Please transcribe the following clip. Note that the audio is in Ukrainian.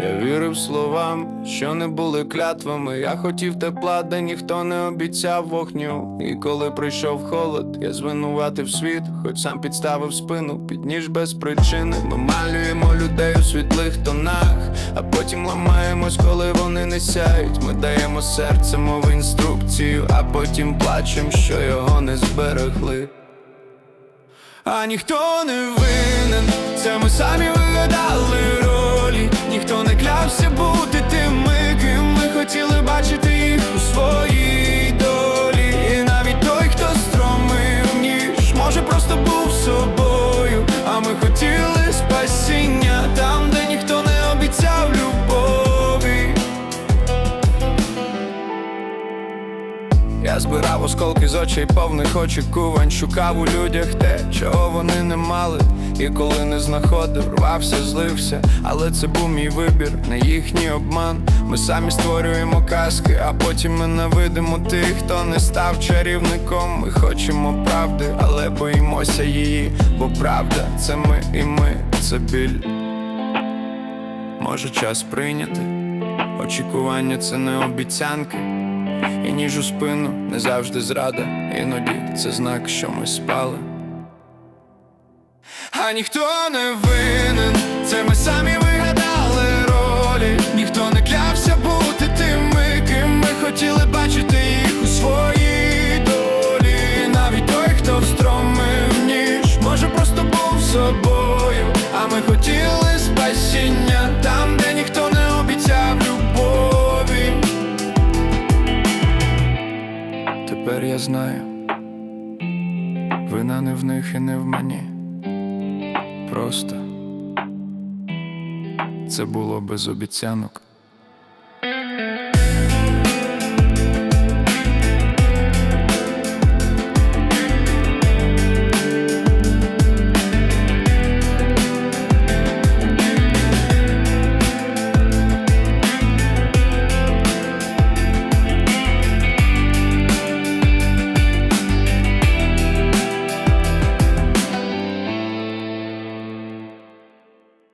Я вірив словам, що не були клятвами. Я хотів тепла, де ніхто не обіцяв вогню. І коли прийшов холод, я звинуватив світ, хоч сам підставив спину, під ніж без причини. Ми малюємо людей у світлих тонах, а потім ламаємось, коли вони не сяють. Ми даємо серце, мов інструкцію, а потім плачем, що його не зберегли. А ніхто не винен, це ми самі вигадали Я збирав осколки з очей повних очікувань, шукав у людях те, чого вони не мали. І коли не знаходив, рвався, злився, але це був мій вибір, не їхній обман. Ми самі створюємо казки, а потім ми навидимо тих, хто не став чарівником. Ми хочемо правди, але боїмося її, бо правда це ми і ми, це біль. Може час прийняти. Очікування це не обіцянки. І ніж у спину не завжди зрада, іноді це знак, що ми спали. А ніхто не винен, це ми самі Тепер я знаю, вина не в них і не в мені. Просто це було без обіцянок.